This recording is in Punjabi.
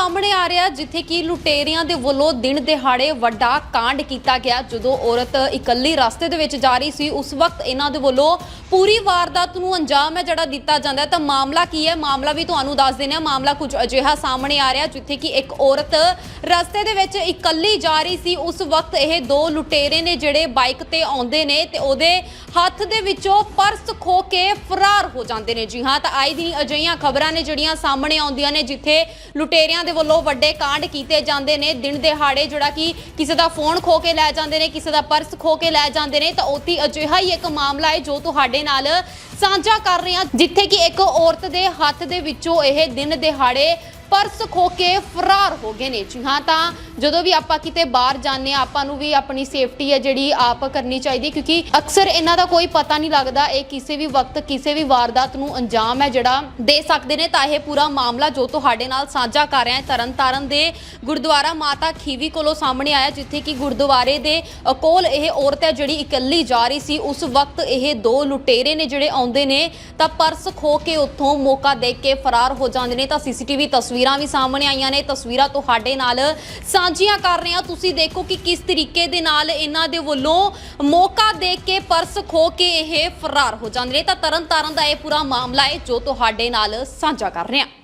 ਸਾਹਮਣੇ ਆ ਰਿਹਾ ਜਿੱਥੇ ਕਿ ਲੁਟੇਰਿਆਂ ਦੇ ਵੱਲੋਂ ਦਿਨ ਦਿਹਾੜੇ ਵੱਡਾ ਕਾਂਡ ਕੀਤਾ ਗਿਆ। ਜਦੋਂ ਔਰਤ ਇਕੱਲੀ ਰਸਤੇ ਦੇ ਵਿੱਚ ਜਾ ਰਹੀ ਸੀ, ਉਸ ਵਕਤ ਇਹਨਾਂ ਦੇ ਵੱਲੋਂ ਪੂਰੀ ਵਾਰਦਾਤ ਨੂੰ ਅੰਜਾਮ ਹੈ ਜਿਹੜਾ ਦਿੱਤਾ ਜਾਂਦਾ ਤਾਂ ਮਾਮਲਾ ਕੀ ਹੈ? ਮਾਮਲਾ ਵੀ ਤੁਹਾਨੂੰ ਦੱਸ ਦਿੰਦੇ ਹਾਂ। ਮਾਮਲਾ ਕੁਝ ਅਜਿਹਾ ਸਾਹਮਣੇ ਆ ਰਿਹਾ ਜਿੱਥੇ ਕਿ ਇੱਕ ਔਰਤ ਰਸਤੇ ਦੇ ਵਿੱਚ ਇਕੱਲੀ ਜਾ ਰਹੀ ਸੀ। ਉਸ ਵਕਤ ਇਹ ਦੋ ਲੁਟੇਰੇ ਨੇ ਜਿਹੜੇ ਬਾਈਕ ਤੇ ਆਉਂਦੇ ਨੇ ਤੇ ਉਹਦੇ ਹੱਥ ਦੇ ਵਿੱਚੋਂ ਪਰਸ ਖੋ ਕੇ ਫਰਾਰ ਹੋ ਜਾਂਦੇ ਨੇ। ਜੀ ਹਾਂ, ਤਾਂ ਆਈ ਦਿਨ ਅਜਿਹੀਆਂ ਖਬਰਾਂ ਨੇ ਜਿਹੜੀਆਂ ਸਾਹਮਣੇ ਆਉਂਦੀਆਂ ਨੇ, ਜਿੱਥੇ ਲੁਟੇਰਿਆਂ ਦੇ ਵੱਲੋਂ ਵੱਡੇ ਕਾਂਡ ਕੀਤੇ ਜਾਂਦੇ ਨੇ। ਦਿਨ ਦਿਹਾੜੇ ਜਿਹੜਾ ਕਿ ਕਿਸੇ ਦਾ ਫੋਨ ਖੋ ਕੇ ਲੈ ਜਾਂਦੇ ਨੇ, ਕਿਸੇ ਦਾ ਪਰਸ ਖੋ ਕੇ ਲੈ ਜਾਂਦੇ ਨੇ, ਤਾਂ ਉਤੀ ਅਜਿਹਾ ਹੀ ਇੱਕ ਮਾਮਲਾ ਹੈ ਜੋ ਤੁਹਾਡੇ ਨਾਲ ਸਾਂਝਾ ਕਰ ਰਹੇ ਹਾਂ, ਜਿੱਥੇ ਕਿ ਇੱਕ ਔਰਤ ਦੇ ਹੱਥ ਦੇ ਵਿੱਚੋਂ ਇਹ ਦਿਨ ਦਿਹਾੜੇ ਪਰਸ ਖੋ ਕੇ ਫਰਾਰ ਹੋ ਗਏ ਨੇ। ਜੀ ਹਾਂ, ਤਾਂ ਜਦੋਂ ਵੀ ਆਪਾਂ ਕਿਤੇ ਬਾਹਰ ਜਾਂਦੇ ਆ ਆਪਾਂ ਨੂੰ ਵੀ ਆਪਣੀ ਸੇਫਟੀ ਹੈ ਜਿਹੜੀ ਆਪ ਕਰਨੀ ਚਾਹੀਦੀ ਹੈ, ਕਿਉਂਕਿ ਅਕਸਰ ਇਹਨਾਂ ਦਾ ਕੋਈ ਪਤਾ ਨਹੀਂ ਲੱਗਦਾ, ਇਹ ਕਿਸੇ ਵੀ ਵਕਤ, ਕਿਸੇ ਵੀ ਵਾਰਦਾਤ ਨੂੰ ਅੰਜਾਮ ਹੈ ਜਿਹੜਾ ਦੇ ਸਕਦੇ ਨੇ। ਤਾਂ ਇਹ ਪੂਰਾ ਮਾਮਲਾ ਜੋ ਤੁਹਾਡੇ ਨਾਲ ਸਾਂਝਾ ਕਰ ਰਿਹਾ ਹੈ, ਤਰਨਤਾਰਨ ਦੇ ਗੁਰਦੁਆਰਾ ਮਾਤਾ ਖੀਵੀ ਕੋਲੋਂ ਸਾਹਮਣੇ ਆਇਆ, ਜਿੱਥੇ ਕਿ ਗੁਰਦੁਆਰੇ ਦੇ ਕੋਲ ਇਹ ਔਰਤ ਹੈ ਜਿਹੜੀ ਇਕੱਲੀ ਜਾ ਰਹੀ ਸੀ। ਉਸ ਵਕਤ ਇਹ ਦੋ ਲੁਟੇਰੇ ਨੇ ਜਿਹੜੇ ਆਉਂਦੇ ਨੇ, ਤਾਂ ਪਰਸ ਖੋ ਕੇ ਉੱਥੋਂ ਮੌਕਾ ਦੇ ਕੇ ਫਰਾਰ ਹੋ ਜਾਂਦੇ ਨੇ। ਤਾਂ ਸੀਸੀਟੀਵੀ ਤਸਵੀਰ ਵੀ ਸਾਹਮਣੇ ਆਈਆਂ ਨੇ, ਤਸਵੀਰਾਂ ਤੁਹਾਡੇ ਨਾਲ ਸਾਂਝੀਆਂ ਕਰ ਰਹੇ ਹਾਂ। ਤੁਸੀਂ ਦੇਖੋ ਕਿ ਕਿਸ ਤਰੀਕੇ ਦੇ ਨਾਲ ਇਹਨਾਂ ਦੇ ਵੱਲੋਂ ਮੌਕਾ ਦੇ ਕੇ ਪਰਸ ਖੋ ਕੇ ਇਹ ਫਰਾਰ ਹੋ ਜਾਂਦੇ ਨੇ। ਤਾਂ ਤਰਨ ਤਾਰਨ ਦਾ ਇਹ ਪੂਰਾ ਮਾਮਲਾ ਹੈ ਜੋ ਤੁਹਾਡੇ ਨਾਲ ਸਾਂਝਾ ਕਰ ਰਹੇ ਹਾਂ।